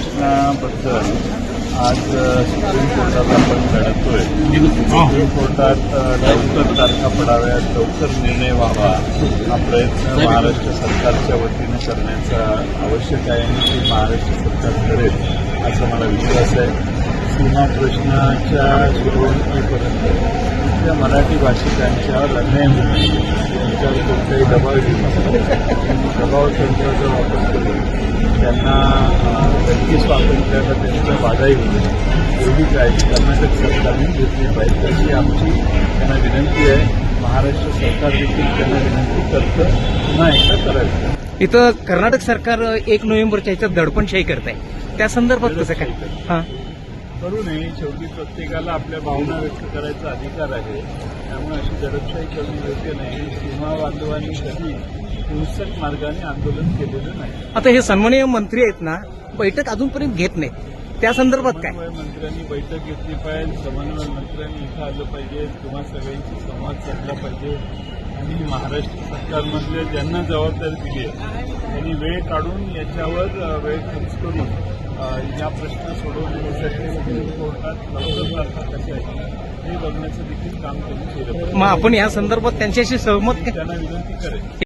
प्रश्नाबद्दल आज सुप्रीम कोर्टात आपण लढतोय. सुप्रीम कोर्टात लवकर तारखा पडाव्यात लवकर निर्णय व्हावा हा प्रयत्न महाराष्ट्र सरकारच्या वतीनं करण्याचा आवश्यक आहे आणि ते महाराष्ट्र सरकार करेल असा मला विश्वास आहे. सीमा प्रश्नाच्या सोडवणुकीपर्यंत इथल्या मराठी होऊ नये त्यांच्यावर कोणताही दबाव येऊ दबाव तंत्राचा वापर करून त्यांना व्यक्ती स्वातंत्र्याला त्यांच्या बाधाही नये. एवढी काळजी कर्नाटक सरकारने घेतली पाहिजे. अशी आमची त्यांना विनंती आहे. महाराष्ट्र सरकार देखील त्यांना विनंती करतं. पुन्हा एकदा करायचं इथं कर्नाटक सरकार एक नोव्हेंबरच्या ह्याच्यात दडपणशाही करत आहे त्या संदर्भात कसं काय? हां. करू नये. शेवटी प्रत्येकाला आपल्या भावना व्यक्त करायचा अधिकार आहे. त्यामुळे अशी दडपशाही करणं योग्य नाही. सीमा बांधवांनी कधी हिंसक मार्गाने आंदोलन केलेलं नाही. आता हे सन्माननीय मंत्री आहेत ना बैठक अजूनपर्यंत घेत नाहीत. त्या संदर्भात काय? मंत्र्यांनी बैठक घेतली पाहिजे समन्वय मंत्र्यांनी इथं आलं पाहिजे तुम्हा सगळ्यांशी संवाद साधला पाहिजे. आणि महाराष्ट्र सरकारमधले ज्यांना जबाबदारी दिली आहे त्यांनी वेळ काढून याच्यावर वेळ खर्च करून या प्रश्न सोडवण्यासाठी सुप्रीम कोर्टात कशा आहेत हे बघण्याचं देखील काम त्यांनी केलं पाहिजे. मग आपण या संदर्भात त्यांच्याशी सहमत त्यांना विनंती करेन.